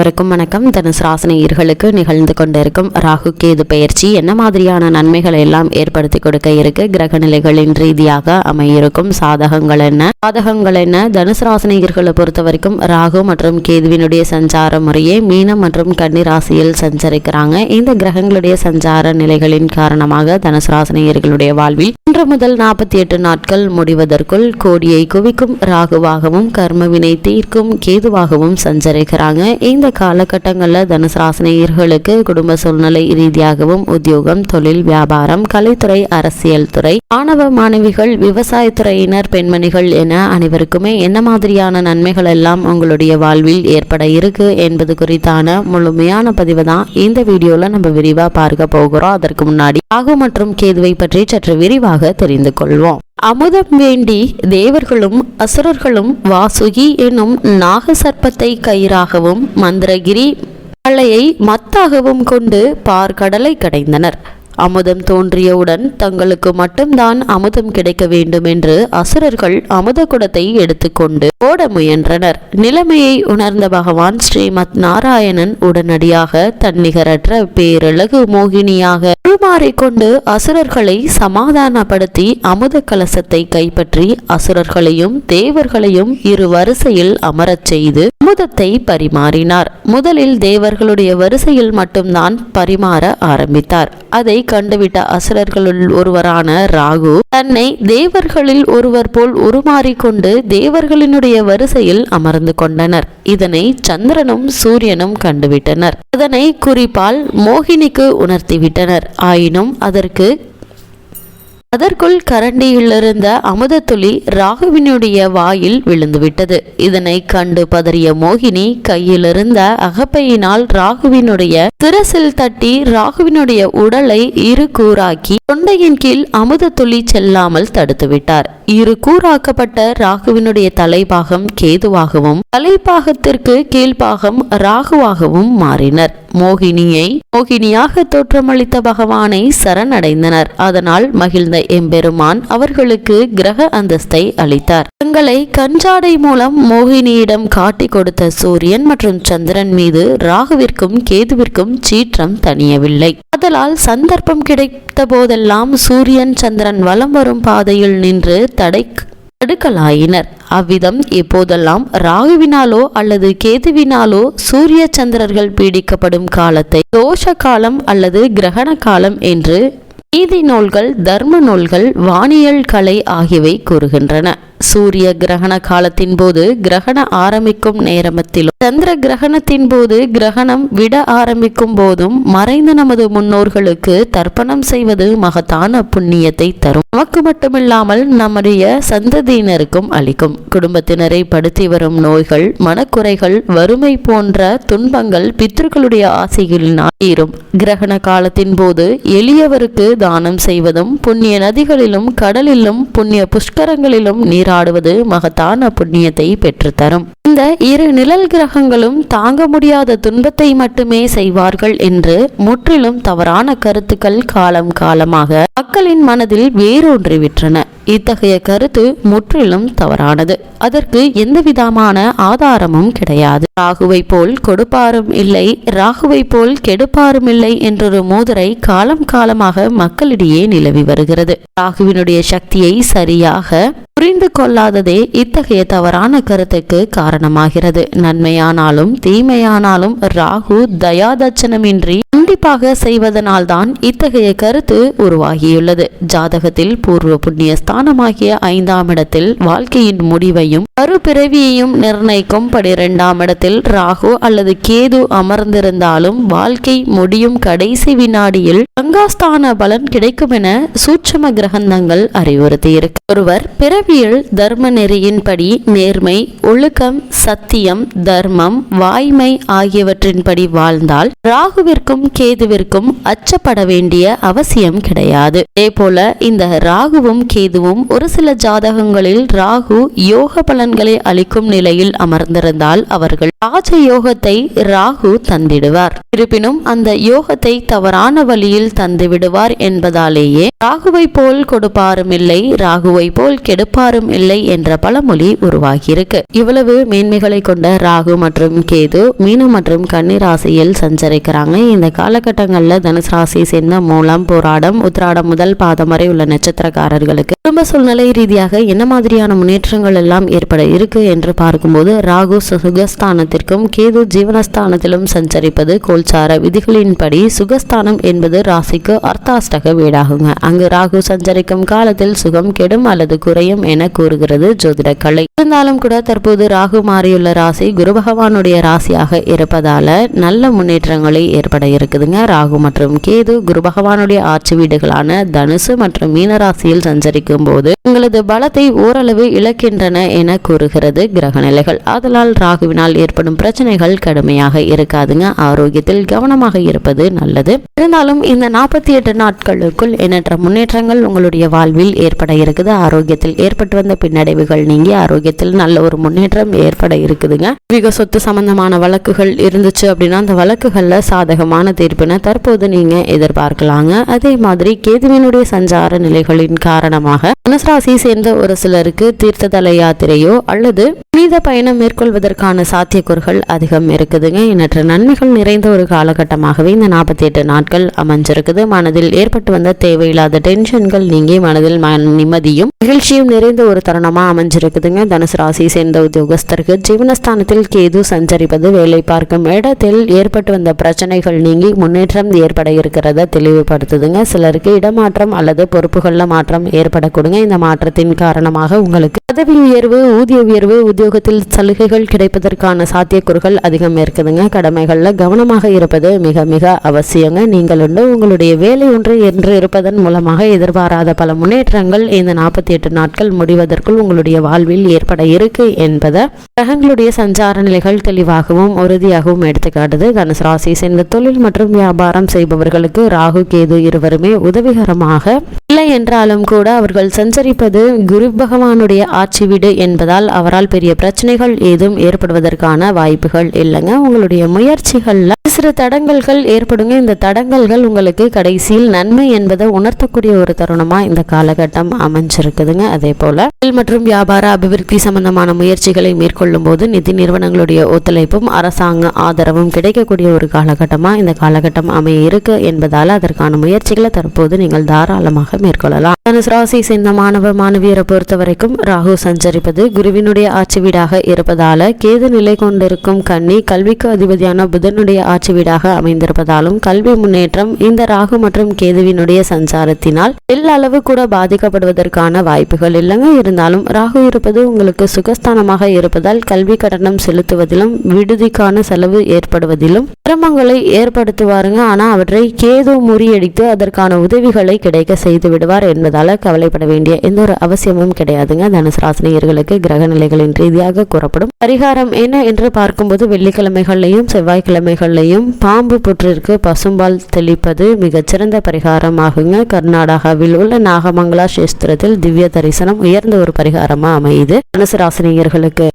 வணக்கம் வணக்கம். தனுசு ராசினியர்களுக்கு நிகழ்ந்து கொண்டிருக்கும் ராகு கேது பயிற்சி என்ன மாதிரியான நன்மைகளை எல்லாம் ஏற்படுத்தி கொடுக்க இருக்கு? கிரக நிலைகளின் ரீதியாக அமையிருக்கும் சாதகங்கள் என்ன? சாதகங்கள் என்ன? தனுசு ராசினியர்களை பொறுத்த வரைக்கும் ராகு மற்றும் கேதுவினுடைய சஞ்சார முறையே மீனம் மற்றும் கன்னி ராசியில் சஞ்சரிக்கிறாங்க. இந்த கிரகங்களுடைய சஞ்சார நிலைகளின் காரணமாக தனுசு ராசினியர்களுடைய வாழ்வில் இன்று முதல் நாற்பத்தி எட்டு நாட்கள் முடிவதற்குள் கோடியை குவிக்கும் ராகுவாகவும் கர்மவினை தீர்க்கும் கேதுவாகவும் சஞ்சரிக்கிறாங்க. இந்த காலகட்டங்களில் தனுசு ராசினியர்களுக்கு குடும்ப சூழ்நிலை ரீதியாகவும் உத்தியோகம் தொழில் வியாபாரம் கலைத்துறை அரசியல் துறை மாணவ மாணவிகள் விவசாயத்துறையினர் பெண்மணிகள் என அனைவருக்குமே என்ன மாதிரியான நன்மைகள் எல்லாம் உங்களுடைய வாழ்வில் ஏற்பட இருக்கு என்பது குறித்தான முழுமையான பதிவு தான் இந்த வீடியோல நம்ம விரிவா பார்க்க போகிறோம். அதற்கு முன்னாடி ராகு மற்றும் கேதுவை பற்றி சற்று விரிவாக தெரிந்து கொள்வோம். அமுதம் வேண்டி தேவர்களும் அசுரர்களும் வாசுகி என்னும் நாகசர்ப்பத்தை கயிறாகவும் மந்திரகிரி மலையை மத்தாகவும் கொண்டு பார்க்கடலை கடைந்தனர். அமுதம் தோன்றியவுடன் தங்களுக்கு மட்டும்தான் அமுதம் கிடைக்க வேண்டும் என்று அசுரர்கள் அமுத குடத்தை எடுத்துக்கொண்டு ஓட முயன்றனர். நிலைமையை உணர்ந்த பகவான் ஸ்ரீமத் நாராயணன் உடனடியாக தன்னிகரற்ற பேரழகு மோகினியாக உருமாறிக்கொண்டு அசுரர்களை சமாதானப்படுத்தி அமுத கலசத்தை கைப்பற்றி அசுரர்களையும் தேவர்களையும் இரு வரிசையில் அமரச் செய்து அமுதத்தை பரிமாறினார். முதலில் தேவர்களுடைய வரிசையில் மட்டும்தான் பரிமாற ஆரம்பித்தார். அதை கண்டுவிட்ட அசுரர்களுள் ஒருவரான ராகு தன்னை தேவர்களில் ஒருவர் போல் உருமாறிக்கொண்டு தேவர்களினுடைய வரிசையில் அமர்ந்து கொண்டனர். இதனை சந்திரனும் சூரியனும் கண்டுவிட்டனர். இதனை குறிப்பால் மோகினிக்கு உணர்த்திவிட்டனர். ஆயினும் அதற்கு அதற்குள் கரண்டியிலிருந்த அமுதத்துளி ராகுவினுடைய வாயில் விழுந்துவிட்டது. இதனை கண்டு பதறிய மோகினி கையிலிருந்த அகப்பையினால் ராகுவினுடைய சிரசில் தட்டி ராகுவினுடைய உடலை இரு கூறாக்கி தொண்டையின் கீழ் அமுதத்துளி செல்லாமல் தடுத்துவிட்டார். இரு கூறாக்கப்பட்ட ராகுவினுடைய தலைபாகம் கேதுவாகவும் தலைப்பாகத்திற்கு கீழ்பாகம் ராகுவாகவும் மாறினர். மோகினியை மோகினியாக தோற்றமளித்த பகவானை சரணடைந்தனர். அதனால் மகிழ்ந்த எம்பெருமான் அவர்களுக்கு கிரக அந்தஸ்தை அளித்தார். தங்களை கஞ்சாடை மூலம் மோகினியிடம் காட்டி கொடுத்த சூரியன் மற்றும் சந்திரன் மீது ராகுவிற்கும் கேதுவிற்கும் சீற்றம் தணியவில்லை. அதலால் சந்தர்ப்பம் கிடைத்த போதெல்லாம் சூரியன் சந்திரன் வலம் வரும் பாதையில் நின்று தடை தடுக்கலாயினர். அவ்விதம் எப்போதெல்லாம் ராகுவினாலோ அல்லது கேதுவினாலோ சூரிய சந்திரர்கள் பீடிக்கப்படும் காலத்தை தோஷ காலம் அல்லது கிரகண காலம் என்று நீதி நூல்கள் தர்ம நூல்கள் வானியல் கலை ஆகியவை கூறுகின்றன. சூரிய கிரகண காலத்தின் போது கிரகண ஆரம்பிக்கும் நேரமத்திலும் சந்திர கிரகணத்தின் போது கிரகணம் விட ஆரம்பிக்கும் போதும் மறைந்த நமது முன்னோர்களுக்கு தர்ப்பணம் செய்வது மகத்தான புண்ணியத்தை தரும். நமக்கு மட்டுமில்லாமல் நம்முடைய சந்ததியினருக்கும் அளிக்கும். குடும்பத்தினரை படுத்தி வரும் நோய்கள் மனக்குறைகள் வறுமை போன்ற துன்பங்கள் பித்ருக்களுடைய ஆசைகளினால் தீரும் கிரகண காலத்தின் போது எளியவருக்கு தானம் செய்வதும் புண்ணிய நதிகளிலும் கடலிலும் புண்ணிய புஷ்கரங்களிலும் நீராடுவது மகத்தான புண்ணியத்தை பெற்றுத்தரும். இந்த இரு நிழல் கிரகங்களும் தாங்க முடியாத துன்பத்தை மட்டுமே செய்வார்கள் என்று முற்றிலும் தவறான கருத்துக்கள் காலம் காலமாக மக்களின் மனதில் வேரூன்றிவிட்டன. இத்தகைய கருத்து முற்றிலும் தவறானது. அதற்கு எந்தவிதமான ஆதாரமும் கிடையாது. ராகுவை போல் கொடுப்பாரும் இல்லை ராகுவை போல் கெடுப்பாரும் இல்லை என்றொரு மோதரை காலம் காலமாக மக்களிடையே நிலவி வருகிறது. ராகுவினுடைய சக்தியை சரியாக புரிந்து கொள்ளாததே இத்தகைய தவறான கருத்துக்கு காரணமாகிறது. நன்மையானாலும் தீமையானாலும் ராகு தயாதட்சணமின்றி கண்டிப்பாக செய்வதனால்தான் இத்தகைய கருத்து உருவாகியுள்ளது. ஜாதகத்தில் பூர்வ புண்ணிய ஸ்தானமாகிய ஐந்தாம் இடத்தில் வாழ்க்கையின் முடிவையும் மறுபிறவியையும் நிர்ணயிக்கும் பனிரெண்டாம் இடத்தில் ராகு அல்லது கேது அமர்ந்திருந்தாலும் வாழ்க்கை முடியும் கடைசி வினாடியில் கங்காஸ்தான பலன் கிடைக்கும் என சூட்சம கிரகந்தங்கள் அறிவுறுத்தியிருக்கு. ஒருவர் பிறவியில் தர்ம நெறியின்படி நேர்மை ஒழுக்கம் சத்தியம் தர்மம் வாய்மை ஆகியவற்றின்படி வாழ்ந்தால் ராகுவிற்கும் கேதுவிற்கும் அச்சப்பட வேண்டிய அவசியம் கிடையாது. அதே போல இந்த ராகுவும் கேதுவும் ஒரு சில ஜாதகங்களில் ராகு யோக பலன்களை அளிக்கும் நிலையில் அமர்ந்திருந்தால் அவர்கள் ராஜ யோகத்தை ராகு தந்திடுவார். இருப்பினும் அந்த யோகத்தை தவறான வழியில் தந்து விடுவார் என்பதாலேயே ராகுவை போல் கொடுப்பாரும் இல்லை ராகுவை போல் கெடுப்பாரும் இல்லை என்ற பழமொழி உருவாகியிருக்கு. இவ்வளவு மேன்மைகளை கொண்ட ராகு மற்றும் கேது மீனம் மற்றும் கன்னி ராசியில் சஞ்சரிக்கிறாங்க. இந்த காலகட்டங்களில் தனுசு ராசியை சேர்ந்த மூலம் போராடம் உத்திராடம் முதல் பாதம் வரை உள்ள நட்சத்திரக்காரர்களுக்கு குடும்ப சூழ்நிலை ரீதியாக என்ன மாதிரியான முன்னேற்றங்கள் எல்லாம் ஏற்பட இருக்கு என்று பார்க்கும்போது ராகு சுகஸ்தானத்திற்கும் கேது ஜீவனஸ்தானத்திலும் சஞ்சரிப்பது கோல்சார விதிகளின்படி சுகஸ்தானம் என்பது ராசிக்கு அர்த்தாஷ்டக வீடாகுங்க. அங்கு ராகு சஞ்சரிக்கும் காலத்தில் சுகம் கெடும் அல்லது குறையும் என கூறுகிறது ஜோதிட கலை இருந்தாலும் கூட தற்போது ராகு மாறியுள்ள ராசி குரு பகவானுடைய ராசியாக இருப்பதால நல்ல முன்னேற்றங்களை ஏற்பட இருக்குதுங்க. ராகு மற்றும் கேது குரு பகவானுடைய ஆட்சி வீடுகளான தனுசு மற்றும் மீன ராசியில் சஞ்சரிக்கும் போது உங்களது பலத்தை ஓரளவு இழக்கின்றன என கூறுகிறது கிரக நிலைகள். அதனால் ராகுவினால் ஏற்படும் பிரச்சனைகள் கடுமையாக இருக்காதுங்க. ஆரோக்கியத்தில் கவனமாக இருப்பது நல்லது. இருந்தாலும் இந்த நாற்பத்தி எட்டு நாட்களுக்குள் எண்ணற்ற முன்னேற்றங்கள் உங்களுடைய வாழ்வில் ஏற்பட இருக்குது. ஆரோக்கியத்தில் ஏற்பட்டு வந்த பின்னடைவுகள் நீங்கி ஆரோக்கியத்தில் நல்ல ஒரு முன்னேற்றம் ஏற்பட இருக்குதுங்க. மிக சொத்து சம்பந்தமான வழக்குகள் இருந்துச்சு அப்படின்னா அந்த வழக்குகள்ல சாதகமான தீர்ப்பினை தற்போது நீங்க எதிர்பார்க்கலாங்க. அதே மாதிரி கேதுவினுடைய சஞ்சார நிலைகளின் காரணமாக தனுசராசியை சேர்ந்த ஒரு சிலருக்கு தீர்த்ததல யாத்திரையோ அல்லது புனித பயணம் மேற்கொள்வதற்கான சாத்தியக்கூறுகள் அதிகம் இருக்குதுங்க. எண்ணற்ற நன்மைகள் நிறைந்த ஒரு காலகட்டமாகவே இந்த நாற்பத்தி எட்டு நாட்கள் அமைஞ்சிருக்குது. மனதில் ஏற்பட்டு வந்த தேவையில்லாத டென்ஷன்கள் நீங்கி மனதில் மன நிம்மதியும் மகிழ்ச்சியும் நிறைந்த ஒரு தருணமா அமைஞ்சிருக்குதுங்க. தனுசு ராசி சேர்ந்த உத்தியோகஸ்தருக்கு ஜீவனஸ்தானத்தில் கேது சஞ்சரிப்பது வேலை பார்க்கும் இடத்தில் ஏற்பட்டு வந்த பிரச்சனைகள் நீங்கி முன்னேற்றம் ஏற்பட இருக்கிறத தெளிவுபடுத்துதுங்க. சிலருக்கு இடமாற்றம் அல்லது பொறுப்புகளில் மாற்றம் ஏற்படக்கூடுங்க. இந்த மாற்றத்தின் காரணமாக உங்களுக்கு பதவி உயர்வு ஊதிய உயர்வு உத்தியோகத்தில் சலுகைகள் கிடைப்பதற்கான சாத்தியக்கூறுகள் அதிகம் இருக்குதுங்க. கடமைகளில் கவனமாக இருப்பது மிக மிக அவசியங்க. நீங்கள் உண்டு உங்களுடைய வேலை ஒன்று என்று இருப்பதன் மூலமாக எதிர்பாராத பல முன்னேற்றங்கள் இந்த நாற்பத்தி எட்டு நாட்கள் முடிவதற்குள் உங்களுடைய வாழ்வில் ஏற்பட இருக்கு என்பதை கிரகங்களுடைய சஞ்சார நிலைகள் தெளிவாகவும் உறுதியாகவும் எடுத்துக்காட்டுது. தனுசு ராசி சேர்ந்த தொழில் மற்றும் மற்றும் வியாபாரம் செய்பவர்களுக்கு ராகு கேது இருவருமே உதவிகரமாக இல்லை என்றாலும் கூட அவர்கள் சஞ்சரிப்பது குரு பகவானுடைய ஆட்சி வீடு என்பதால் அவரால் பெரிய பிரச்சனைகள் ஏதும் ஏற்படுவதற்கான வாய்ப்புகள் இல்லைங்க. உங்களுடைய முயற்சிகள்ல சிறு தடங்கல்கள் ஏற்படுங்க. இந்த தடங்கல்கள் உங்களுக்கு கடைசியில் நன்மை என்பதை உணர்த்தக்கூடிய ஒரு தருணமா இந்த காலகட்டம் அமைஞ்சிருக்குதுங்க. அதே போல மற்றும் வியாபார அபிவிருத்தி சம்பந்தமான முயற்சிகளை மேற்கொள்ளும் போது நிதி நிறுவனங்களுடைய ஒத்துழைப்பும் அரசாங்க ஆதரவும் கிடைக்கக்கூடிய ஒரு காலகட்டமா இந்த காலகட்டம் அமைய இருக்கு என்பதால் அதற்கான முயற்சிகளை தற்போது நீங்கள் தாராளமாக மேற்கொள்ளலாம். தனுசு ராசி சேர்ந்த மாணவ மாணவியரை பொறுத்த வரைக்கும் ராகு சஞ்சரிப்பது குருவினுடைய ஆட்சி வீடாக இருப்பதால கேது நிலை கொண்டிருக்கும் கன்னி கல்விக்கு அதிபதியான புதனுடைய ஆட்சி வீடாக அமைந்திருப்பதாலும் கல்வி முன்னேற்றம் இந்த ராகு மற்றும் கேதுவினுடைய சஞ்சாரத்தினால் எல்லளவு கூட பாதிக்கப்படுவதற்கான வாய்ப்புகள் இல்லைங்க. இருந்தாலும் ராகு இருப்பது உங்களுக்கு சுகஸ்தானமாக இருப்பதால் கல்வி கட்டணம் செலுத்துவதிலும் விடுதிக்கான செலவு ஏற்படுவதிலும் சிரமங்களை ஏற்படுத்துவாருங்க ஆனால் அவற்றை கேது முறியடித்து அதற்கான உதவிகளை கிடைக்க செய்து விடுவார் என்பதால் கவலைப்பட வேண்டிய எந்த ஒரு அவசியமும் கிடையாதுங்க. தனுசு ராசினியர்களுக்கு கிரக நிலைகளின் ரீதியாக கூறப்படும். பரிகாரம் என்ன என்று பார்க்கும்போது வெள்ளிக்கிழமைகள்லையும் செவ்வாய்க்கிழமைகள்லையும் பாம்பு புற்றிற்கு பசும்பால் தெளிப்பது மிகச்சிறந்த பரிகாரமாகுங்க. கர்நாடகாவில் உள்ள நாகமங்கலா சேஸ்திரத்தில் திவ்ய தரிசனம் உயர்ந்த ஒரு பரிகாரமாக அமையுது. தனுசு ராசினியர்களுக்கு